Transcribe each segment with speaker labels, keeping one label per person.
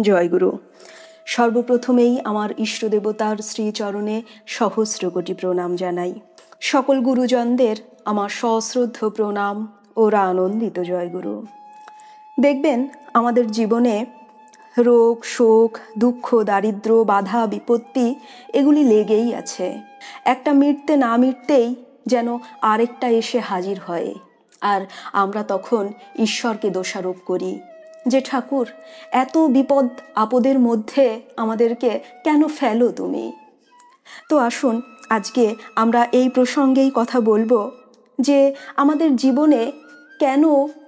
Speaker 1: জয়গুরু। সর্বপ্রথমেই আমার ইষ্টদেবতার শ্রীচরণে সহস্র কোটি প্রণাম জানাই। সকল গুরুজনদের আমার সশ্রদ্ধ প্রণাম ওরা আনন্দিত জয়গুরু। দেখবেন, আমাদের জীবনে রোগ, শোক, দুঃখ, দারিদ্র, বাধা, বিপত্তি এগুলি লেগেই আছে। একটা মিটতে না মিটতেই যেন আরেকটা এসে হাজির হয়। আর আমরা তখন ঈশ্বরকে দোষারোপ করি। যে ঠাকুর, এত বিপদ আপদের মধ্যে আমাদেরকে কেন ফেলো তুমি? তো আসুন, আজকে আমরা এই প্রসঙ্গেই কথা বলব যে আমাদের জীবনে কেন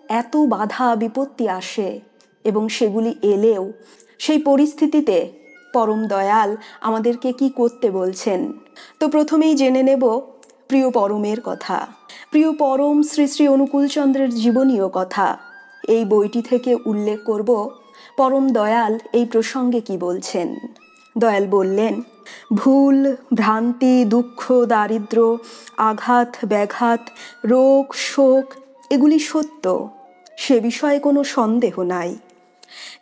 Speaker 1: এত বাধা বিপত্তি আসে এবং সেগুলি এলেও সেই পরিস্থিতিতে পরম দয়াল আমাদেরকে কি করতে বলছেন? তো প্রথমেই জেনে নেব প্রিয় পরমের কথা। প্রিয় পরম শ্রী শ্রী অনুকূলচন্দ্রের জীবনীয় কথা। এই বইটি থেকে উল্লেখ করব পরম দয়াল এই প্রসঙ্গে কি বলছেন? দয়াল বললেন, ভুল, ভ্রান্তি, দুঃখ, দারিদ্র, আঘাত, ব্যাঘাত, রোগ, শোক, এগুলি সত্য। সে বিষয়ে কোনো সন্দেহ নাই।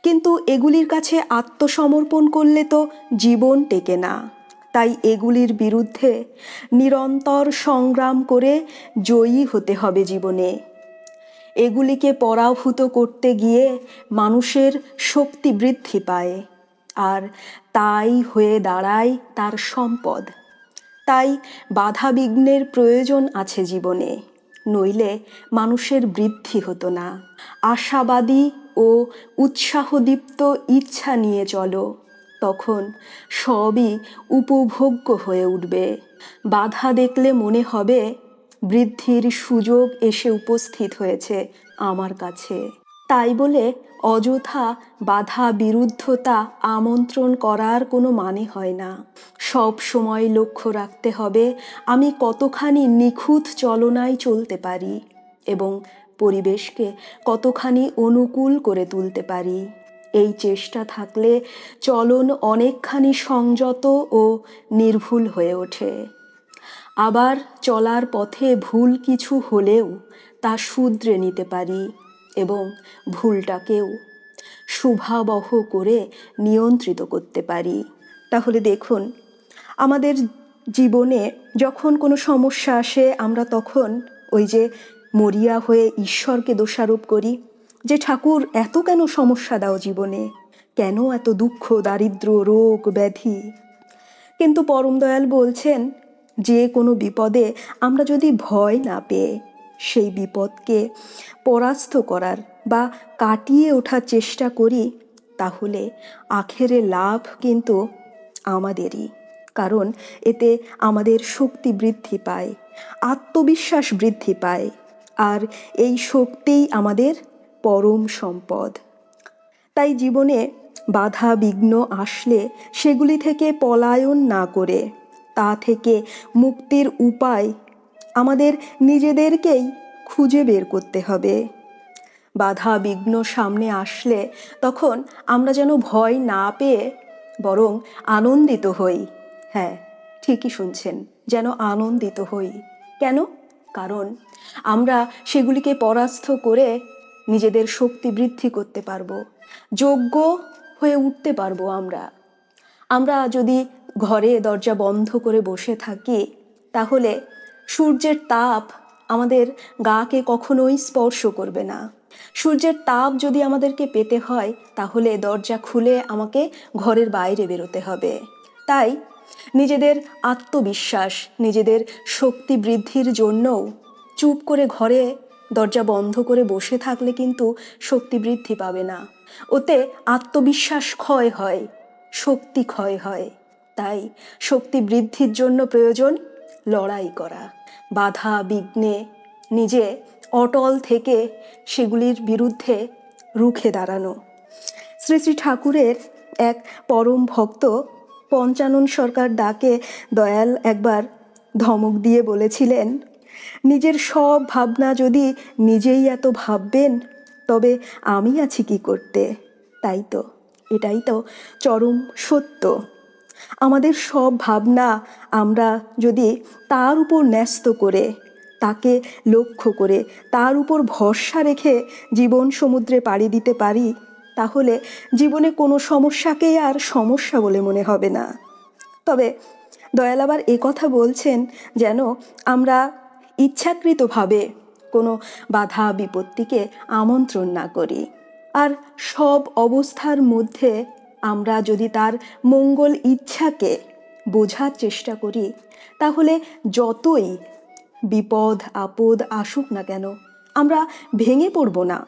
Speaker 1: কিন্তু এগুলির কাছে আত্মসমর্পণ করলে তো জীবন টেকে না। তাই এগুলির বিরুদ্ধে নিরন্তর সংগ্রাম করে জয়ী হতে হবে জীবনে। এগুলিকে পরাভূত করতে গিয়ে মানুষের শক্তি বৃদ্ধি পায় আর তাই হয়ে দাঁড়ায় তার সম্পদ। তাই বাধা বিঘ্নের প্রয়োজন আছে জীবনে, নইলে মানুষের বৃদ্ধি হতো না। আশাবাদী ও উৎসাহদীপ্ত ইচ্ছা নিয়ে চলো, তখন সবই উপভোগ্য হয়ে উঠবে। বাধা দেখলে মনে হবে বৃদ্ধির সুযোগ এসে উপস্থিত হয়েছে আমার কাছে। তাই বলে অযথা বাধা বিরুদ্ধতা আমন্ত্রণ করার কোনো মানে হয় না। সব সময় লক্ষ্য রাখতে হবে আমি কতখানি নিখুঁত চলনায় চলতে পারি এবং পরিবেশকে কতখানি অনুকূল করে তুলতে পারি। এই চেষ্টা থাকলে চলন অনেকখানি সংযত ও নির্ভুল হয়ে ওঠে। আবার চলার পথে ভুল কিছু হলেও তা শুধরে নিতে পারি এবং ভুলটাকেও শুভাবহ করে নিয়ন্ত্রিত করতে পারি। তাহলে দেখুন, আমাদের জীবনে যখন কোনো সমস্যা আসে, আমরা তখন ওই যে মরিয়া হয়ে ঈশ্বরকে দোষারোপ করি যে, ঠাকুর, এত কেন সমস্যা দাও জীবনে? কেন এত দুঃখ দারিদ্র রোগ, ব্যাধি? কিন্তু পরম দয়াল বলছেন যে কোনো বিপদে আমরা যদি ভয় না পেয়ে সেই বিপদকে পরাস্ত করার বা কাটিয়ে ওঠার চেষ্টা করি, তাহলে আখেরে লাভ কিন্তু আমাদেরই। কারণ এতে আমাদের শক্তি বৃদ্ধি পায়, আত্মবিশ্বাস বৃদ্ধি পায়, আর এই শক্তিই আমাদের পরম সম্পদ। তাই জীবনে বাধা বিঘ্ন আসলে সেগুলি থেকে পলায়ন না করে তা থেকে মুক্তির উপায় আমাদের নিজেদেরকেই খুঁজে বের করতে হবে। বাধা বিঘ্ন সামনে আসলে তখন আমরা যেন ভয় না পেয়ে বরং আনন্দিত হই। হ্যাঁ ঠিকই শুনছেন, যেন আনন্দিত হই। কেন? কারণ আমরা সেগুলিকে পরাস্ত করে নিজেদের শক্তি বৃদ্ধি করতে পারব, যোগ্য হয়ে উঠতে পারব আমরা। আমরা যদি ঘরে দরজা বন্ধ করে বসে থাকি, তাহলে সূর্যের তাপ আমাদের গাকে কখনোই স্পর্শ করবে না। সূর্যের তাপ যদি আমাদেরকে পেতে হয়, তাহলে দরজা খুলে আমাকে ঘরের বাইরে বেরোতে হবে। তাই নিজেদের আত্মবিশ্বাস, নিজেদের শক্তি বৃদ্ধির জন্যও চুপ করে ঘরে দরজা বন্ধ করে বসে থাকলে কিন্তু শক্তি বৃদ্ধি পাবে না। ওতে আত্মবিশ্বাস ক্ষয় হয়, শক্তি ক্ষয় হয়। তাই শক্তি বৃদ্ধির জন্য প্রয়োজন লড়াই করা। বাধা বিঘ্নে নিজে অটল থেকে সেগুলির বিরুদ্ধে রুখে দাঁড়ানো। শ্রী শ্রী ঠাকুরের এক পরম ভক্ত পঞ্চানন সরকার ডাকে দয়াল একবার ধমক দিয়ে বলেছিলেন, নিজের সব ভাবনা যদি নিজেই এত ভাববেন, তবে আমি আছি কি করতে? তাই তো, এটাই তো চরম সত্য। আমাদের সব ভাবনা আমরা যদি তার উপর ন্যস্ত করে, তাকে লক্ষ্য করে, তার উপর ভরসা রেখে জীবন সমুদ্রে পাড়ি দিতে পারি, তাহলে জীবনে কোনো সমস্যাকেই আর সমস্যা বলে মনে হবে না। তবে দয়াল আবার কথা বলছেন যেন আমরা ইচ্ছাকৃতভাবে কোনো বাধা বিপত্তিকে আমন্ত্রণ না করি। আর সব অবস্থার মধ্যে আমরা যদি তার মঙ্গল ইচ্ছাকে বোঝার চেষ্টা করি, তাহলে যতই বিপদ, আপদ আসুক না কেন, আমরা ভেঙে পড়ব না,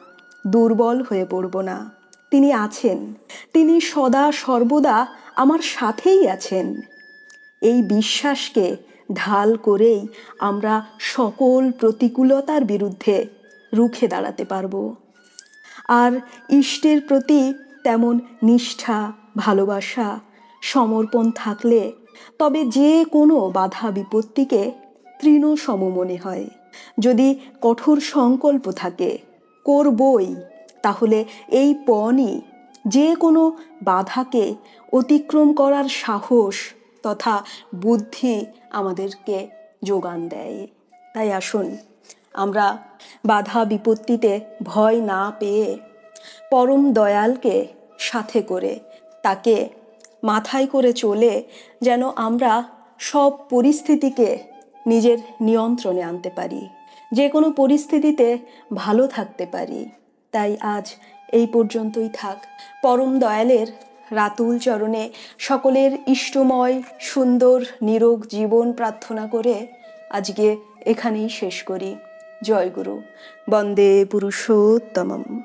Speaker 1: দুর্বল হয়ে পড়ব না। তিনি আছেন। তিনি সদা সর্বদা আমার সাথেই আছেন। এই বিশ্বাসকে ঢাল করেই আমরা সকল প্রতিকূলতার বিরুদ্ধে রুখে দাঁড়াতে পারব। আর ইষ্টের প্রতি তেমন নিষ্ঠা, ভালোবাসা, সমর্পণ থাকলে তবে যে কোনো বাধা বিপত্তিকে তৃণ সম মনে হয়। যদি কঠোর সংকল্প থাকে, করবই। তাহলে এই পণই যে কোনো বাধাকে অতিক্রম করার সাহস তথা বুদ্ধি আমাদেরকে যোগান দেয়। তাই আসুন, আমরা বাধা বিপত্তিতে ভয় না পেয়ে পরম দয়ালকে সাথে করে, তাকে মাথায় করে চলে যেন আমরা সব পরিস্থিতিকে নিজের নিয়ন্ত্রণে আনতে পারি। যে কোনো পরিস্থিতিতে ভালো থাকতে পারি। তাই আজ এই পর্যন্তই থাক। পরম দয়ালের রাতুল চরণে সকলের ইষ্টময়, সুন্দর, নিরোগ জীবন প্রার্থনা করে আজকে এখানেই শেষ করি। জয় গুরু। বন্দে পুরুষোত্তমম।